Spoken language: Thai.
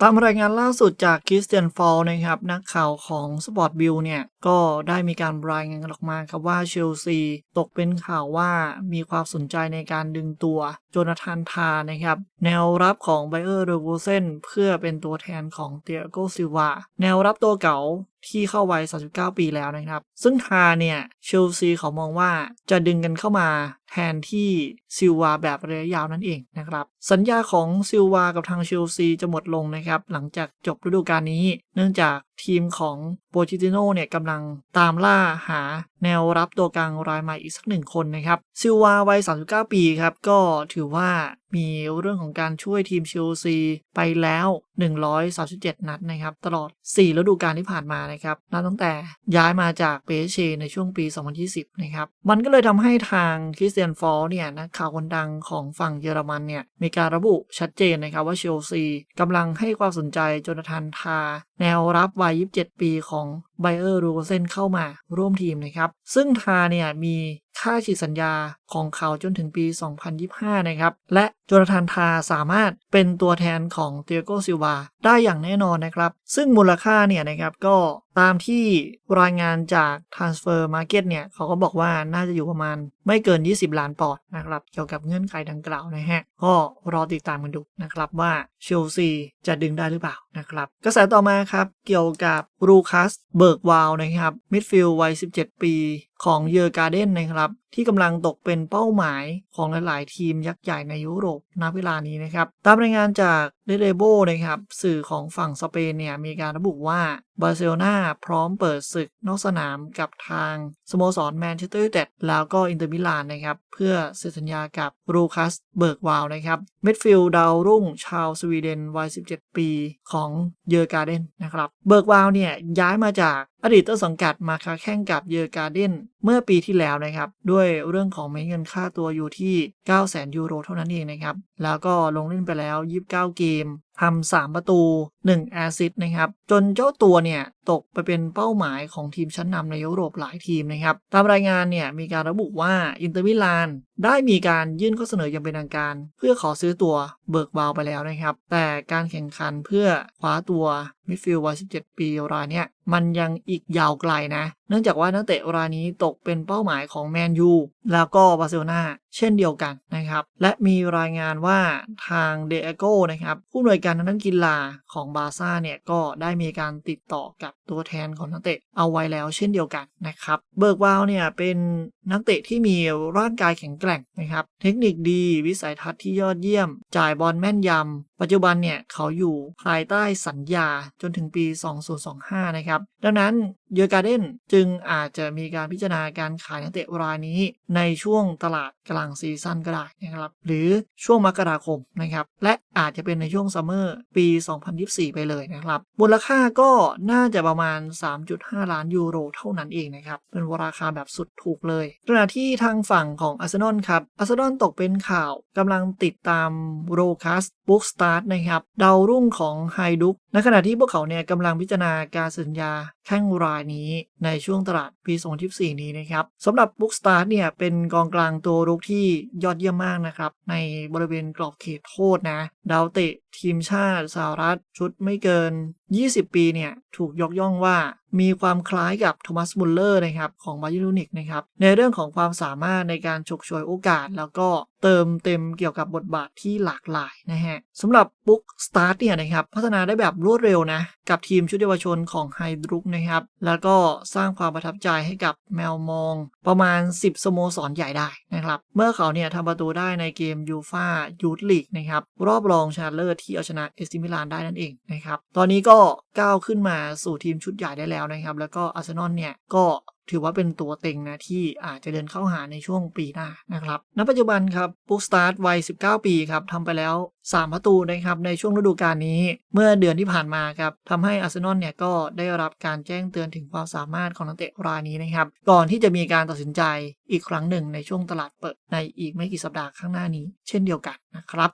ตามรายงานล่าสุดจากคริสเตียนฟอลนะครับนักข่าวของสปอร์ตบิลเนี่ย ก็ได้มีการรายงานออกมาครับว่าเชลซีตกเป็นข่าวว่ามีความสนใจในการดึงตัวโจนาธานทานะครับ แนวรับของไบเออร์เรโวเซนเพื่อเป็นตัวแทนของเตียโกซิวาแนวรับตัวเก่าที่เข้าวัย 39 ปีแล้วนะครับ ซึ่งทาเนี่ยเชลซีเขามองว่าจะดึงกันเข้ามาแทนที่ซิลวาแบบระยะยาวนั่นเองนะครับ สัญญาของซิลวากับทางเชลซีจะหมดลงนะครับ หลังจากจบฤดูกาลนี้ เนื่องจาก ทีมของโปจิติโนเนี่ยกำลังตามล่าหา แนวรับตัวกลางรายใหม่อีกสักหนึ่งคนนะครับซิลวาวัย 39 ปีครับ ก็ถือว่ามีเรื่องของการช่วยทีมเชลซีไปแล้ว 137 นัดนะครับ ตลอด 4 ฤดูกาลที่ผ่านมานะครับ นับตั้งแต่ย้ายมาจากเปเชในช่วงปี 2020 นะครับ มันก็เลยทำให้ทางคริสเตียนฟอลเนี่ยนักข่าวคนดังของฝั่งเยอรมันเนี่ย มีการระบุชัดเจนนะครับว่าเชลซีกำลังให้ความสนใจโจนาธานทา แนวรับวัย 27 ปีของ ไบเออร์รูโกเซนเข้ามาร่วมทีมนะครับ ซึ่งทาเนี่ยมี ค่าฉีดสัญญาของเขาจนถึงปี 2025 นะครับ และโจนาธานทาสามารถเป็นตัวแทนของเตียโกซิลวาได้อย่างแน่นอนนะครับ ซึ่งมูลค่าเนี่ยนะครับก็ตามที่รายงานจาก Transfer Market เนี่ยเขาก็บอกว่าน่าจะอยู่ประมาณไม่เกิน 20 ล้านปอนด์นะครับ เกี่ยวกับเงื่อนไขดังกล่าวนะฮะ ก็รอติดตามกันดูนะครับว่าเชลซีจะดึงได้หรือเปล่านะครับ กระแสต่อมาครับ เกี่ยวกับรูคัสเบิร์กวาวนะครับมิดฟิลด์วัย 17 ปี ของเยอร์การ์เดนนะครับ ที่กำลังตกเป็นเป้าหมายของหลาย ๆ ทีมยักษ์ใหญ่ในยุโรปณเวลานี้นะครับ ตามรายงานจากเดเดโบนะครับ สื่อของฝั่งสเปนเนี่ย มีการระบุว่าบาร์เซโลนาพร้อมเปิดศึกนอกสนามกับทาง สโมสรแมนเชสเตอร์ยูไนเต็ดแล้วก็อินเตอร์มิลานนะครับ เพื่อเซ็นสัญญากับรูคัสเบิร์กวาวนะครับเมดฟิลด์ดาวรุ่งชาวสวีเดนวัย 17 ปีของเยอร์การ์เดนนะครับ เบิร์กวาวเนี่ยย้ายมาจากอดีตต้นสังกัดมาค้าแข่งกับเยอร์การ์เดน เมื่อปีที่แล้วนะครับ ด้วยเรื่องของเงินค่าตัวอยู่ที่ 9 0 0 0 0ยูโรเท่านั้นเองนะครับ แล้วก็ลงเล่นไปแล้ว 29 เกมทำ3ประตู 1 แอซิสนะครับ จนเจ้าตัวเนี่ยตกไปเป็นเป้าหมายของทีมชั้นนำในยุโรปหลายทีมนะครับ ตามรายงานเนี่ยมีการระบุว่าอินเตอร์มิลานได้มีการยื่นข้อเสนออย่างเป็นทางการ เพื่อขอซื้อตัวเบิร์กวาวไปแล้วนะครับ แต่การแข่งขันเพื่อคว้าตัวมิดฟิลด์วัย 17 ปีรายเนี่ย มันยังอีกยาวไกลนะ เนื่องจากว่านักเตะรายนี้ตกเป็นเป้าหมายของแมนยูแล้วก็บาร์เซโลนาเช่นเดียวกันนะครับ และมีรายงานว่าทางเดอโกนะครับ ผู้อำนวยการทางด้านกีฬาของบาซ่าเนี่ย ก็ได้มีการติดต่อกับตัวแทนของนักเตะเอาไว้แล้วเช่นเดียวกันนะครับ เบิร์กวาวเนี่ย เป็นนักเตะที่มีร่างกายแข็งแกร่งนะครับ เทคนิคดี วิสัยทัศน์ที่ยอดเยี่ยม จ่ายบอลแม่นยำ ปัจจุบันเนี่ย เขาอยู่ภายใต้สัญญาจนถึงปี 2025 นะครับดังนั้นเยอร์การ์เดนจึงอาจจะมีการพิจารณาการขายนักเตะรายนี้ในช่วงตลาดกลางซีซั่นก็ได้นะครับ หรือช่วงมกราคมนะครับ และอาจจะเป็นในช่วงซัมเมอร์ปี 2024 ไปเลยนะครับ มูลค่าก็น่าจะประมาณ 3.5 ล้านยูโรเท่านั้นเองนะครับ เป็นราคาแบบสุดถูกเลยขณะที่ทางฝั่งของอาร์เซนอลครับอาร์เซนอลตกเป็นข่าวกำลังติดตามโรคัสบุ๊กสตาร์ทนะครับดาวรุ่งของไฮดุกในขณะที่พวกเขาเนี่ยกำลังพิจารณาการสัญญา kita แข้งรายนี้ในช่วงตลาดปี 2024 นี้นะครับสำหรับบุ๊กสตาร์ทเนี่ยเป็นกองกลางตัวรุกที่ยอดเยี่ยมมากนะครับในบริเวณกรอบเขตโทษนะดาวเตะทีมชาติสหรัฐชุดไม่เกิน 20 ปีเนี่ยถูกยกย่องว่ามีความคล้ายกับโทมัสมุลเลอร์นะครับของบาเยอร์นิกนะครับในเรื่องของความสามารถในการฉกฉวยโอกาส แล้วก็เติมเต็มเกี่ยวกับบทบาทที่หลากหลายนะฮะสำหรับบุ๊กสตาร์ทเนี่ยนะครับพัฒนาได้แบบรวดเร็วนะกับทีมชุดเยาวชนของไฮดรุกนะครับ แล้วก็สร้างความประทับใจให้กับแมวมองประมาณ 10 สโมสรใหญ่ได้นะครับ เมื่อเขาเนี่ยทำประตูได้ในเกมยูฟายูทลีกนะครับรอบรองชนะเลิศที่เอาชนะเอสติมิลานได้นั่นเองนะครับ ตอนนี้ก็ก้าวขึ้นมาสู่ทีมชุดใหญ่ได้แล้วนะครับ แล้วก็อาร์เซนอลเนี่ยก็ ถือว่าเป็นตัวเต็งนะที่อาจจะเดินเข้าหาในช่วงปีหน้านะครับ ณ ปัจจุบันครับปุ๊กสตาร์ทวัย 19 ปีครับทำไปแล้ว 3 ประตูนะครับในช่วงฤดูกาลนี้ เมื่อเดือนที่ผ่านมาครับทำให้อาร์เซนอลเนี่ยก็ได้รับการแจ้งเตือนถึงความสามารถของนักเตะรายนี้นะครับ ก่อนที่จะมีการตัดสินใจอีกครั้งหนึ่งในช่วงตลาดเปิดในอีกไม่กี่สัปดาห์ข้างหน้านี้ เช่นเดียวกันนะครับ